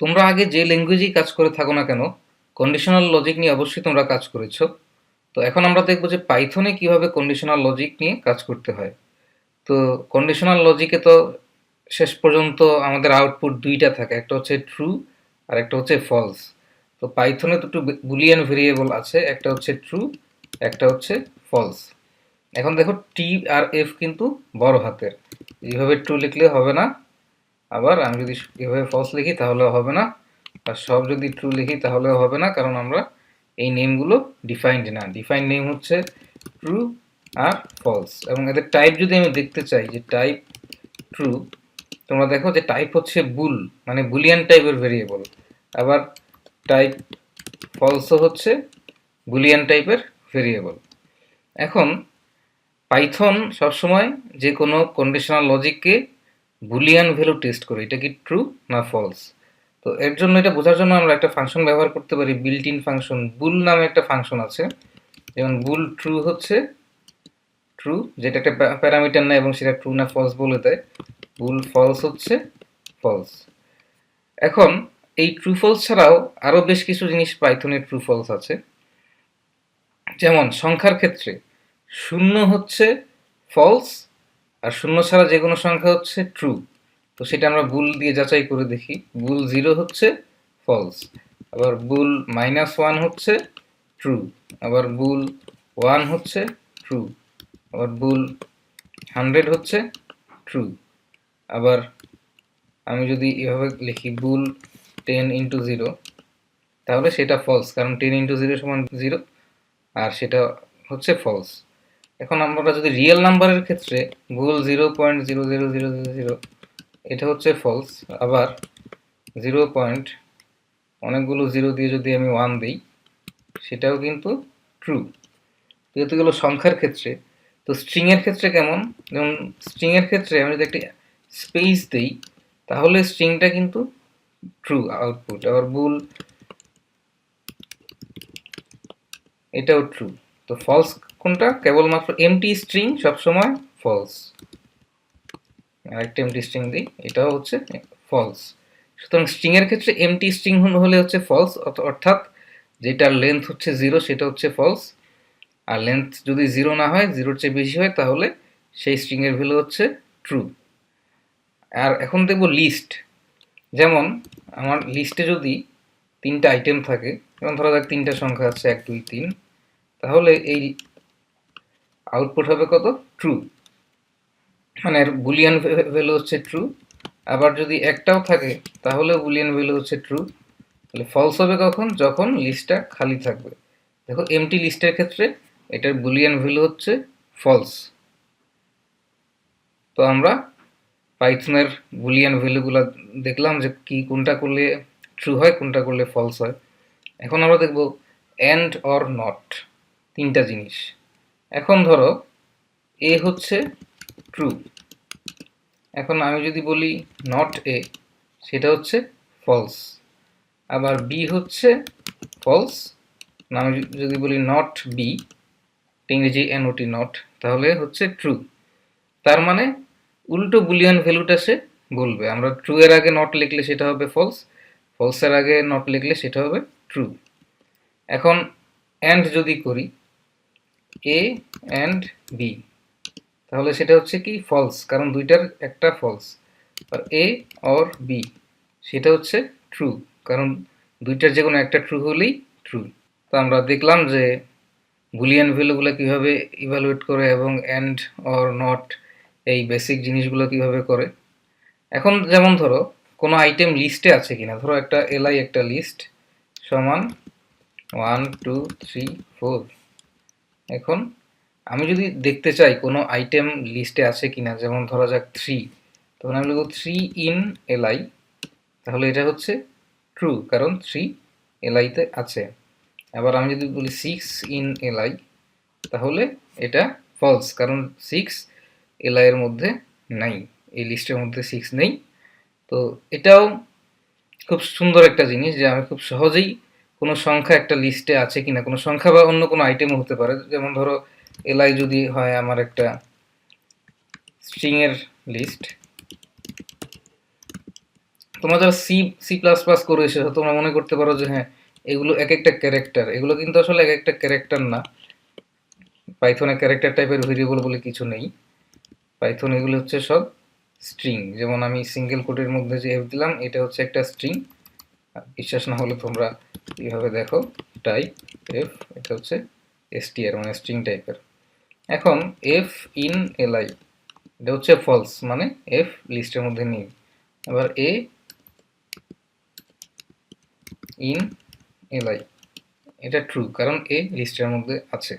তোমরা আগে যে ল্যাঙ্গুয়েজেই কাজ করে থাকো না কেন কন্ডিশনাল লজিক নিয়ে অবশ্যই তোমরা কাজ করেছ। তো এখন আমরা দেখব যে পাইথনে কীভাবে কন্ডিশনাল লজিক নিয়ে কাজ করতে হয়। তো কন্ডিশনাল লজিকে তো শেষ পর্যন্ত আমাদের আউটপুট দুইটা থাকে, একটা হচ্ছে ট্রু আর একটা হচ্ছে ফলস তো পাইথনে দুটো বুলিয়ান ভেরিয়েবল আছে, একটা হচ্ছে ট্রু একটা হচ্ছে ফলস এখন দেখো টি আর এফ কিন্তু বড় হাতের। এইভাবে ট্রু লিখলে হবে না। আবার আমি যদি এভাবে ফলস লিখি তাহলেও হবে না। আর সব যদি ট্রু লিখি তাহলেও হবে না, কারণ আমরা এই নেমগুলো ডিফাইন্ড না। ডিফাইন্ড নেম হচ্ছে ট্রু আর ফলস এবং এদের টাইপ যদি আমি দেখতে চাই যে টাইপ ট্রু তোমরা দেখো যে টাইপ হচ্ছে বুল মানে বুলিয়ান টাইপের ভেরিয়েবল আবার টাইপ ফলসও হচ্ছে বুলিয়ান টাইপের ভেরিয়েবল এখন পাইথন সবসময় যে কোনো কন্ডিশনাল লজিককে বুলিয়ান ভ্যালু টেস্ট করে, এটা কি ট্রু না ফলস তো এর জন্য এটা বোঝার জন্য আমরা একটা ফাংশন ব্যবহার করতে পারি বিল্ট ইন ফাংশন বুল নামে একটা ফাংশন আছে। যেমন বুল ট্রু হচ্ছে ট্রু যেটা একটা প্যারামিটার নেয় এবং সেটা ট্রু না ফলস বলে দেয়। বুল ফলস হচ্ছে ফলস এখন, এই ট্রু ফলস ছাড়াও আরও বেশ কিছু জিনিস পাইথনের ট্রু ফলস আছে। যেমন, সংখ্যার ক্ষেত্রে শূন্য হচ্ছে ফলস আর শূন্য ছাড়া যে কোনো সংখ্যা হচ্ছে ট্রু তো সেটা আমরা বুল দিয়ে যাচাই করে দেখি। বুল জিরো হচ্ছে ফলস আবার বুল মাইনাস ওয়ান হচ্ছে ট্রু আবার বুল ওয়ান হচ্ছে ট্রু আবার বুল হান্ড্রেড হচ্ছে ট্রু আবার আমি যদি এভাবে লিখি বুল টেন ইন্টু জিরো তাহলে সেটা ফলস কারণ টেন ইন্টু জিরো সমান জিরো আর সেটা হচ্ছে ফলস এখন আমরা যদি রিয়েল নাম্বারের ক্ষেত্রে bool zero point zero zero zero zero zero এটা হচ্ছে ফলস আবার জিরো পয়েন্ট অনেকগুলো জিরো দিয়ে যদি আমি ওয়ান দিই, সেটাও কিন্তু ট্রু যেহেতু গেলো সংখ্যার ক্ষেত্রে। তো স্ট্রিংয়ের ক্ষেত্রে কেমন? যেমন স্ট্রিংয়ের ক্ষেত্রে আমি যদি একটি স্পেস দিই, তাহলে স্ট্রিংটা কিন্তু ট্রু আউটপুট আবার বুল এটাও ট্রু তো ফলস কোনটা? কেবলমাত্র এমটি স্ট্রিং সবসময় ফলস আরেকটা এমটি স্ট্রিং দিই, এটাও হচ্ছে ফলস সুতরাং স্ট্রিংয়ের ক্ষেত্রে এমটি স্ট্রিং হলে হচ্ছে ফলস অর্থাৎ যেটার লেন্থ হচ্ছে জিরো সেটা হচ্ছে ফলস আর লেন্থ যদি জিরো না হয় জিরোর চেয়ে বেশি হয়, তাহলে সেই স্ট্রিংয়ের ভ্যালু হচ্ছে ট্রু আর এখন দেখব লিস্ট যেমন আমার লিস্টে যদি তিনটা আইটেম থাকে, যেমন ধরা যাক তিনটা সংখ্যা আছে, এক, দুই, তিন, তাহলে এই আউটপুট হবে কত? ট্রু মানে বুলিয়ান ভ্যালু হচ্ছে ট্রু আবার যদি একটাও থাকে তাহলে বুলিয়ান ভ্যালু হচ্ছে ট্রু তাহলে ফলস হবে কখন? যখন লিস্টটা খালি থাকবে। দেখো এমটি লিস্টের ক্ষেত্রে এটার বুলিয়ান ভ্যালু হচ্ছে ফলস তো আমরা পাইথনের বুলিয়ান ভ্যালুগুলো দেখলাম যে কি, কোনটা করলে ট্রু হয়, কোনটা করলে ফলস হয়। এখন আমরা দেখব অ্যান্ড অর নট তিনটা জিনিস। এখন ধরো এ হচ্ছে ট্রু এখন আমি যদি বলি নট এ সেটা হচ্ছে ফলস আবার বি হচ্ছে ফলস আমি যদি বলি নট বি ইংরেজি এনওটি নট তাহলে হচ্ছে ট্রু তার মানে উল্টো বুলিয়ান ভ্যালুটা সে বলবে। আমরা ট্রু এর আগে নট লিখলে সেটা হবে ফলস ফলসের আগে নট লিখলে সেটা হবে ট্রু এখন অ্যান্ড যদি করি এ অ্যান্ড বি তাহলে সেটা হচ্ছে কি? ফলস কারণ দুইটার একটা ফলস আর এ অর বি সেটা হচ্ছে ট্রু কারণ দুইটার যে কোনো একটা ট্রু হলেই ট্রু তো আমরা দেখলাম যে বুলিয়ান ভ্যালুগুলো কীভাবে ইভ্যালুয়েট করে এবং অ্যান্ড অর নট এই বেসিক জিনিসগুলো কীভাবে করে। এখন যেমন ধরো, কোনো আইটেম লিস্টে আছে কিনা? ধরো একটা এলআই একটা লিস্ট সমান ওয়ান টু থ্রি ফোর এখন আমি যদি দেখতে চাই কোনো আইটেম লিস্টে আছে কিনা, যেমন ধরা যাক থ্রি তখন আমি লিখব থ্রি ইন এলআই তাহলে এটা হচ্ছে ট্রু কারণ থ্রি এলআইতে আছে। আবার আমি যদি বলি সিক্স ইন এলআই তাহলে এটা ফলস কারণ সিক্স এলআই এর মধ্যে নাই, এই লিস্টের মধ্যে সিক্স নেই। তো এটাও খুব সুন্দর একটা জিনিস যে আমি খুব সহজেই কোনো সংখ্যা একটা লিস্টে আছে কিনা? কোনো সংখ্যা বা অন্য কোনো আইটেমও হতে পারে। যেমন ধরো এলআই যদি হয় আমার একটা স্ট্রিংয়ের লিস্ট তোমরা যারা সি সি প্লাস প্লাস করে এসেছ, তোমরা মনে করতে পারো যে হ্যাঁ এগুলো এক একটা ক্যারেক্টার এগুলো কিন্তু আসলে এক একটা ক্যারেক্টার না পাইথনে ক্যারেক্টার টাইপের ভেরিয়েবল বলে কিছু নেই। পাইথন এগুলো হচ্ছে সব স্ট্রিং যেমন আমি সিঙ্গেল কোটের মধ্যে যে এফ দিলাম, এটা হচ্ছে একটা স্ট্রিং বিশ্বাস না হলে তোমরা এইভাবে দেখো? টাইপ এফ এটা হচ্ছে এসটিআর মানে স্ট্রিং টাইপের এখন এফ ইন এলআই এটা হচ্ছে ফলস মানে এফ লিস্টের মধ্যে নেই। আবার এ ইন এলআই এটা ট্রু কারণ এ লিস্টের মধ্যে আছে।